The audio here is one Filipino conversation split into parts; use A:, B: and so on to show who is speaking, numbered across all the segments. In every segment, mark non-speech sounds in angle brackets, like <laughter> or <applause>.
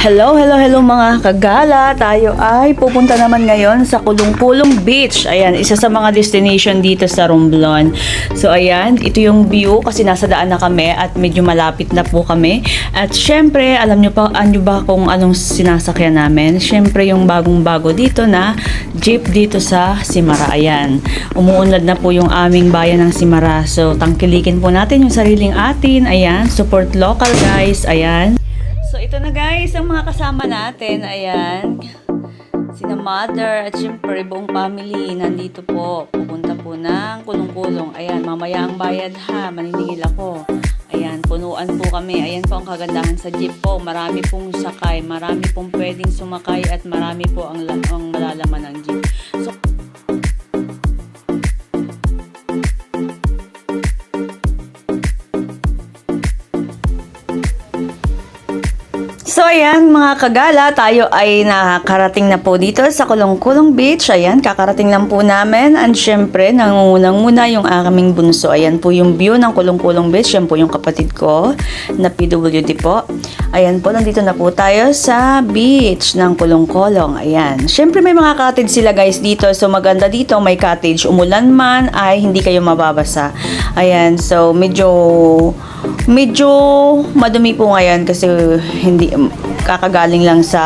A: Hello, hello, hello mga kagala. Tayo ay pupunta naman ngayon sa Kulong-Kulong Beach. Ayan, isa sa mga destination dito sa Romblon. So ayan, ito yung view kasi nasa daan na kami at medyo malapit na po kami. At syempre, alam nyo pa, ano ba kung anong sinasakyan namin? Syempre yung bagong-bago dito na jeep dito sa Simara. Ayan, umuunlad na po yung aming bayan ng Simara. So tangkilikin po natin yung sariling atin. Ayan, support local guys. Ayan. So ito na guys, ang mga kasama natin, ayan. Sina mother at syempre buong family nandito po. Pupunta po ng kulong-kulong. Ayan, mamaya ang bayad ha, maniningil ako. Ayan, punuan po kami. Ayan po ang kagandahan sa jeep po. Marami pong sakay, marami pong pwedeng sumakay at marami po ang, ang malalaman ng jeep. So, ayan mga kagala, tayo ay nakarating na po dito sa Kulong-Kulong Beach. Ayan, kakarating lang po namin. And syempre, nangungunang muna yung aming bunso. Ayan po yung view ng Kulong-Kulong Beach. Yan po yung kapatid ko na PWD po. Ayan po, nandito na po tayo sa beach ng Kulong-Kulong. Ayan. Syempre may mga cottage sila guys dito. So maganda dito, may cottage. Umulan man ay hindi kayo mababasa. Ayan, so medyo medyo madumi po ngayon kasi hindi kakagaling lang sa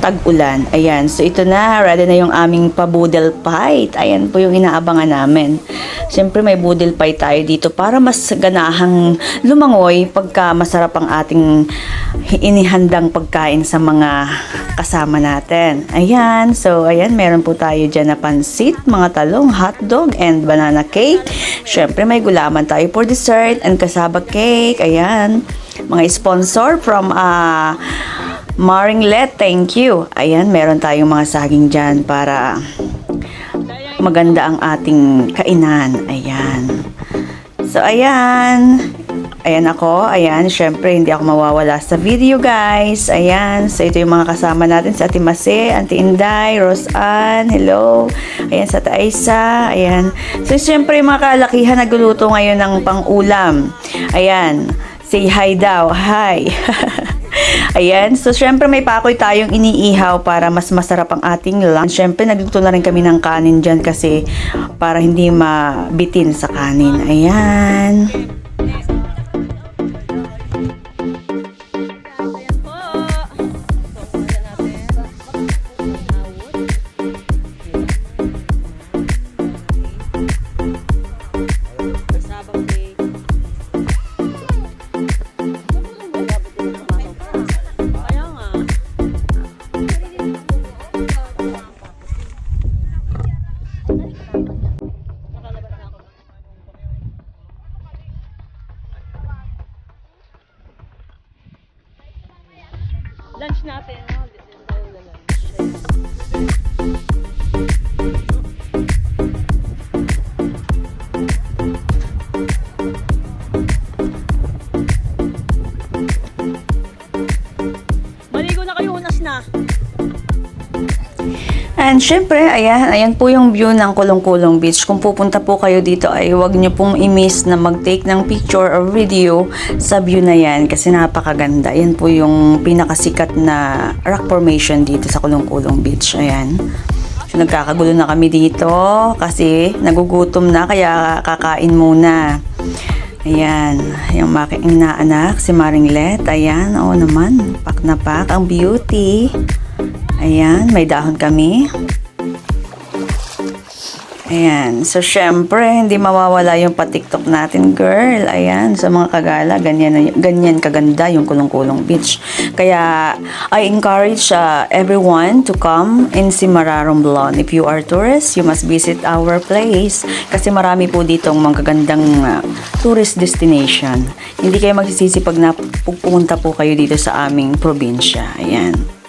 A: tag-ulan. Ayan. So, ito na. Ready na yung aming pa-boodle fight. Ayan po yung inaabangan namin. Siyempre, may boodle pie tayo dito para mas ganahang lumangoy pagka masarap ang ating inihandang pagkain sa mga kasama natin. Ayan. So, ayan. Meron po tayo dyan na pansit, mga talong, hotdog, and banana cake. Siyempre, may gulaman tayo for dessert and kasaba cake. Ayan. Mga sponsor from uh, Maringlet, thank you. Ayan, meron tayong mga saging dyan para maganda ang ating kainan. Ayan. So, ayan. Ayan ako. Ayan, syempre, hindi ako mawawala sa video, guys. Ayan. So, ito yung mga kasama natin sa Ate Mase, Auntie Inday, Roseanne, hello. Ayan, sa Taisa. Ayan. So, syempre, yung mga kalakihan nagluluto ngayon ng pang-ulam. Ayan. Say hi daw. Hi. <laughs> Ayan. So, syempre may pakoy tayong iniihaw para mas masarap ang ating lunch. Syempre, nagluto na rin kami ng kanin dyan kasi para hindi mabitin sa kanin. Ayan. Lunch natin, no? This is the lunch. And syempre, ayan, ayan po yung view ng Kulong-Kulong Beach. Kung pupunta po kayo dito ay huwag nyo pong i-miss na mag-take ng picture or video sa view na yan kasi napakaganda. Yan po yung pinakasikat na rock formation dito sa Kulong-Kulong Beach. Ayan. So, nagkakagulo na kami dito kasi nagugutom na kaya kakain muna. Ayan, yung aking inaanak, si Maringlet. Ayan, oo naman, pak na pak, ang beauty. Ayan, may dahon kami. Ayan, so syempre, hindi mawawala yung patiktok natin, girl. Ayan, sa mga kagala, ganyan, ganyan kaganda yung kulong-kulong beach. Kaya, I encourage uh, everyone to come in Simara, Romblon. If you are tourist, you must visit our place. Kasi marami po ditong mga gagandang uh, tourist destination. Hindi kayo magsisisi pag napupunta po kayo dito sa aming probinsya. Ayan.